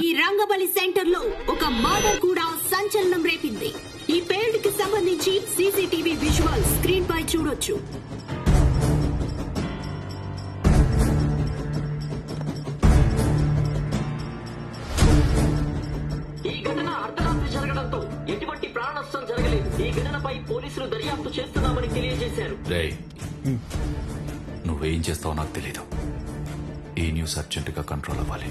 రంగబలి సెంటర్లో ఒక మర్డర్ కూడా సంచలనం రేపింది. ఈ పేల్డ్కి సంబంధించి సీసీటీవీ విజువల్ స్క్రీన్ పై చూడొచ్చు. ఈ ఘటన అర్ధరాత్రి జరగడంతో ఎటువంటి ప్రాణ నష్టం జరగలేదు. ఈ ఘటనపై పోలీసులు దర్యాప్తు చేస్తున్నామని తెలియజేశారు. రే నువ్వేం చేస్తావో నాకు తెలీదు. ఈ న్యూస్ అర్జెంటుగా కంట్రోల్ అవ్వాలి.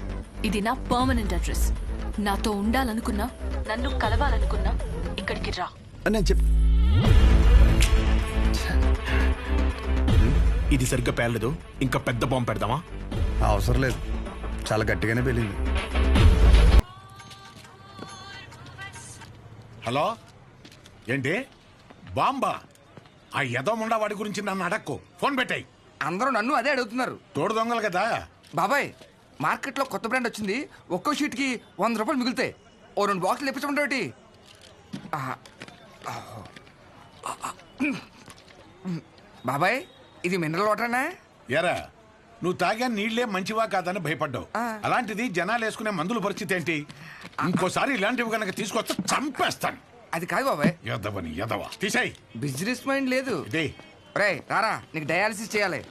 ఇది నా పర్మనెంట్ అడ్రస్ నాతో ఉండాలనుకున్నా నన్ను కలవాలనుకున్నా ఇక్కడికి రా. అని నేను చెప్ ఇది సరిగ్గా పేర్లేదు ఇంకా పెద్ద బాంబు పెడదామా? అవసరం లేదు. చాలా గట్టిగానే పెళ్ళింది హలో? ఏంటి? బాంబా? ఆ యదోముండా వాడి గురించి నన్ను అడక్కు. ఫోన్ పెట్టాయి. అందరూ నన్ను అదే అడుగుతున్నారు. తోడు దొంగలు కదా? బాబాయ్ మార్కెట్లో కొత్త బ్రాండ్ వచ్చింది. ఒక్కో షీట్కి వంద రూపాయలు మిగులుతాయి. ఓ రెండు బాక్సులు ఇప్పించమంటే బాబాయ్ ఇది మినరల్ వాటర్నా? ఎరా నువ్వు తాగా నీళ్ళే మంచివా కాదని భయపడ్డావు. అలాంటిది జనాలు వేసుకునే మందుల పరిస్థితి ఏంటి? ఇంకోసారి ఇలాంటివి కనుక తీసుకొస్తే చంపేస్తాను. అది కాదు బాబాయ్. తీసాయి. బిజినెస్ మైండ్ లేదు. రే రారా నీకు డయాలసిస్ చేయాలి.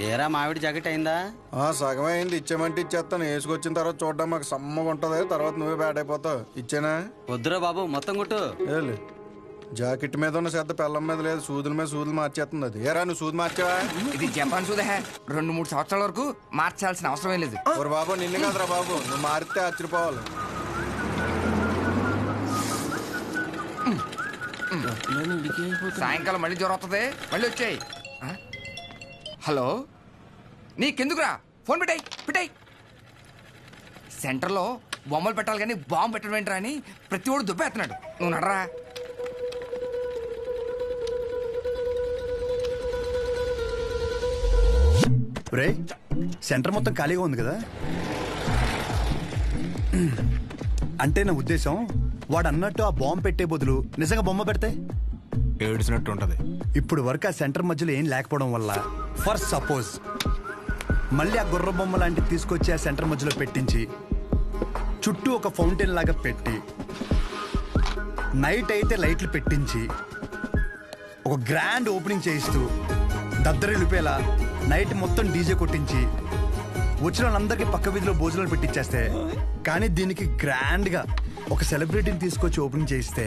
ఏరా మామిడి జాకెట్ అయిందా? ఆ సగం అయింది. ఇచ్చేమంటే ఇచ్చేస్తాను. వేసుకొచ్చిన తర్వాత చూడడం మాకు సమ్మగా ఉంటది. తర్వాత నువ్వే బ్యాడ్ అయిపోతావు. ఇచ్చేనా? వద్దురా బాబు మొత్తం కొట్టు. ఏలే. జాకెట్ మీద ఉన్న శ్రద్ధ పెళ్ళం మీద లేదు. సూదుల మీద సూదులు మార్చేస్తుంది అది. ఏరా నువ్వు సూది మార్చావా? ఇది జపాన్ సూదే. రెండు మూడు సంవత్సరాల వరకు మార్చాల్సిన అవసరం లేదు. ఓరి బాబు నిన్ను కాదురా బాబు. నువ్వు మారితే ఆశ్చర్యపోవాలి. సాయంకాలం మళ్ళీ జ్వరం వస్తుంది. మళ్ళీ వచ్చాయి. హలో? నీకెందుకురా? ఫోన్ పెట్టాయి పెట్టాయి. సెంటర్లో బొమ్మలు పెట్టాలి కానీ బాంబు పెట్టడం ఏంట్రా అని ప్రతి ఒడు దుబ్బేస్తున్నాడు. నువ్వు నడరా. రే సెంటర్ మొత్తం ఖాళీగా ఉంది కదా? అంటే నా ఉద్దేశం వాడు అన్నట్టు ఆ బాంబు పెట్టే బదులు నిజంగా బొమ్మ పెడితే ఏడ్చినట్టు ఉంటది. ఇప్పుడు వరకు ఆ సెంటర్ మధ్యలో ఏం లేకపోవడం వల్ల ఫర్ సపోజ్ మళ్ళీ ఆ గుర్ర బొమ్మ లాంటిది తీసుకొచ్చి ఆ సెంటర్ మధ్యలో పెట్టించి చుట్టూ ఒక ఫౌంటైన్ లాగా పెట్టి నైట్ అయితే లైట్లు పెట్టించి ఒక గ్రాండ్ ఓపెనింగ్ చేయిస్తూ దద్దరిల్లిపేలా నైట్ మొత్తం డీజే కొట్టించి వచ్చిన వాళ్ళందరికీ పక్క వీధిలో భోజనాలు పెట్టించేస్తే కానీ దీనికి గ్రాండ్గా ఒక సెలబ్రిటీని తీసుకొచ్చి ఓపెనింగ్ చేయిస్తే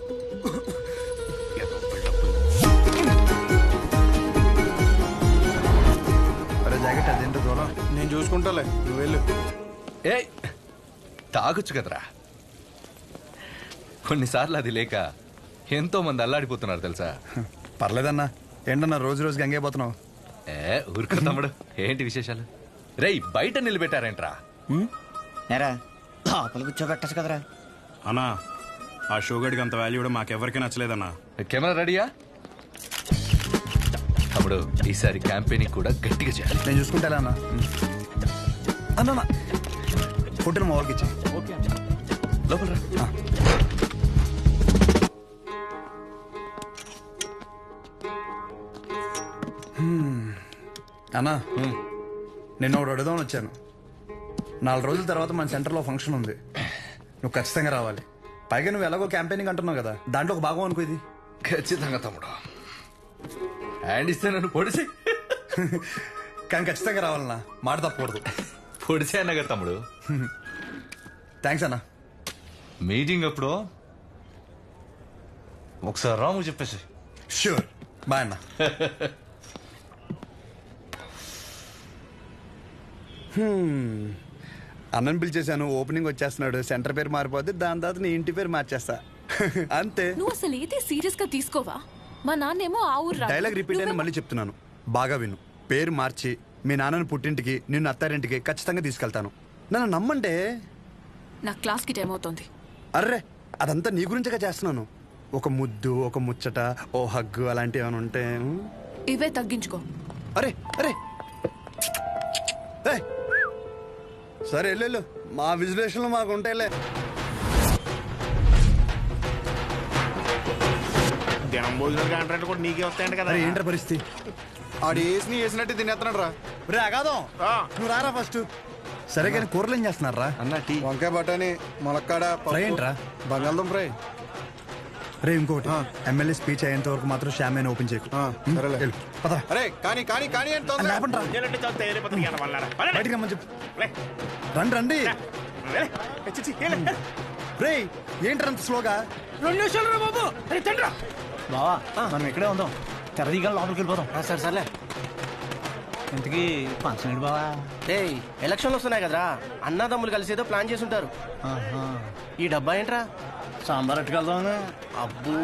ఏ తాగొచ్చు కదరా. కొన్నిసార్లు అది లేక ఎంతో మంది అల్లాడిపోతున్నారు తెలుసా? పర్లేదన్నా ఏంటన్నా రోజు రోజు గంగైపోతున్నావు ఏ ఊరుకో తమ్ముడు. ఏంటి విశేషాలు? రేయ్ బయట నిలబెట్టారేంట్రా? ఏరా లోపల కూర్చోబెట్టచ్చు కదరా. అన్నా ఆ షోగడికి అంత వాల్యూ కూడా మాకెవరికి నచ్చలేదన్నా. కెమెరా రెడీయా? తమ్ముడు తమ్ముడు ఈసారి క్యాంపెయినింగ్ కూడా గట్టిగా చేయాలి. నేను చూసుకుంటా అన్న అన్న. ఫోటోలు మా వాళ్ళకి ఇచ్చి. లోపల రా. అన్నా నిన్న ఒకటి అడుగుదామని వచ్చాను. నాలుగు రోజుల తర్వాత మన సెంటర్లో ఫంక్షన్ ఉంది. నువ్వు ఖచ్చితంగా రావాలి. పైగా నువ్వు ఎలాగో క్యాంపెయినింగ్ అంటున్నావు కదా దాంట్లో ఒక భాగం అనుకో ఇది. ఖచ్చితంగా తమ్ముడు. హ్యాండ్ ఇస్తే నన్ను పొడిసి. కానీ ఖచ్చితంగా రావాలన్నా మాట తప్పకూడదు. పొడిసే అన్నగా తమ్ముడు? థ్యాంక్స్ అన్నా. మీటింగ్ అప్పుడు ఒకసారి రాము చెప్పేసి. షూర్ బాయ్ అన్న. హ్మ్. అన్నని పిలిచేశాను ఓపెనింగ్ వచ్చేస్తున్నాడు సెంటర్ పేరు మారిపోతే దాని తర్వాత నీ ఇంటి పేరు మార్చేస్తా. అంతే. నువ్వు అసలు ఏది సీరియస్గా తీసుకోవా? మా నాన్నేమో ఆ ఊరు. డైలాగ్ రిపీట్ అయినా మళ్ళీ చెప్తున్నాను. బాగా విను. పేరు మార్చి మీ నాన్నని పుట్టింటికి నిన్ను అత్తారింటికి ఖచ్చితంగా తీసుకెళ్తాను. నన్ను నమ్మంటే? నా క్లాస్కి టైం అవుతోంది. అర్రే అదంతా నీ గురించగా చేస్తున్నాను. ఒక ముద్దు ఒక ముచ్చట ఓ హగ్గు అలాంటివి ఏమైనా ఉంటే? ఇవే తగ్గించుకో. అరే అరే! ఏయ్! సరే వెళ్ళు, వెళ్ళు. మా విజులేషన్లు మాకు ఉంటాయిలే. దినం భోజనాలు కాంట్రాక్ట్ కూడా నీకే వస్తాయంట కదా. అరే ఏంట్రా పరిస్థితి? ఆడు వేసి వేసినట్టు తినేస్తున్నాడు రా రే అగాదం. నువ్వు రారా ఫస్ట్ సరే కానీ కూరలు ఏం చేస్తున్నారా? అన్న టీ. వంకాయ బఠానీ ములక్కాడ ఫ్రై ఏంట్రా? బంగాళదుంప ఫ్రై. రే ఇంకోటి. ఎమ్మెల్యే స్పీచ్ అయ్యేంత వరకు మాత్రం షామేన్ ఓపెన్ చేయకు. పదరా. అరే కానీ కానీ కానీ. బయటికి రమ్మని చెప్పు. రండి రండి. రే ఏంట్రా అంత స్లోగా రెండు నిమిషాలు బాబు. బావా మనం ఇక్కడే ఉందాం. తెరదీగా లోపలికి వెళ్ళిపోదాం. సరే సర్లే. ఇంతకీ ఫంక్షన్ బావా? ఏయ్ ఎలక్షన్లు వస్తున్నాయి కదరా. అన్నదమ్ములు కలిసి ఏదో ప్లాన్ చేసి ఉంటారు ఈ డబ్బా ఏంట్రా? సాంబార్ ఎట్టుకెళ్దామని అబ్బూ.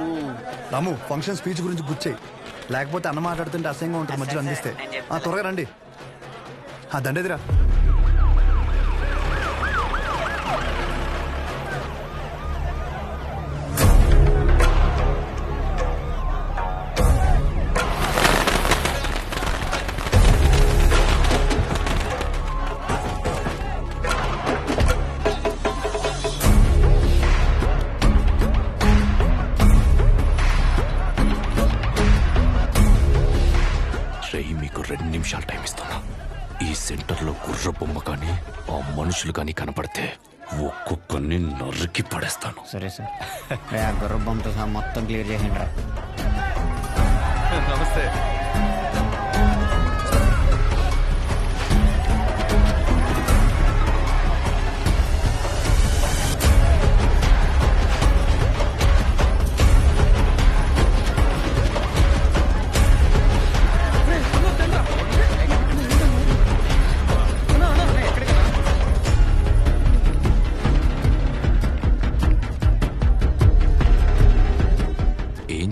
రాము ఫంక్షన్ స్పీచ్ గురించి గుచ్చాయి లేకపోతే అన్న మాట్లాడుతుంటే అసహ్యంగా ఉంటుంది మధ్యలో అందిస్తే. ఆ త్వరగా రండి. ఆ దండేదిరా. రెండు నిమిషాలు టైం ఇస్తున్నా. ఈ సెంటర్లో గుర్ర బొమ్మ కానీ ఆ మనుషులు కానీ కనపడితే ఒక్కొక్కరిని నరికి పడేస్తాను. సరే సార్. ఆ గుర్ర బొమ్మతో సహా మొత్తం క్లియర్ చేసిండ్రా నమస్తే.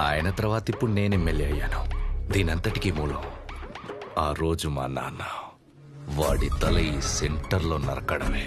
ఆయన తర్వాత ఇప్పుడు నేను ఎమ్మెల్యే అయ్యాను. దీనంతటికీ మూలం ఆ రోజు మా నాన్న వాడి తల ఈ సెంటర్లో నరకడమే.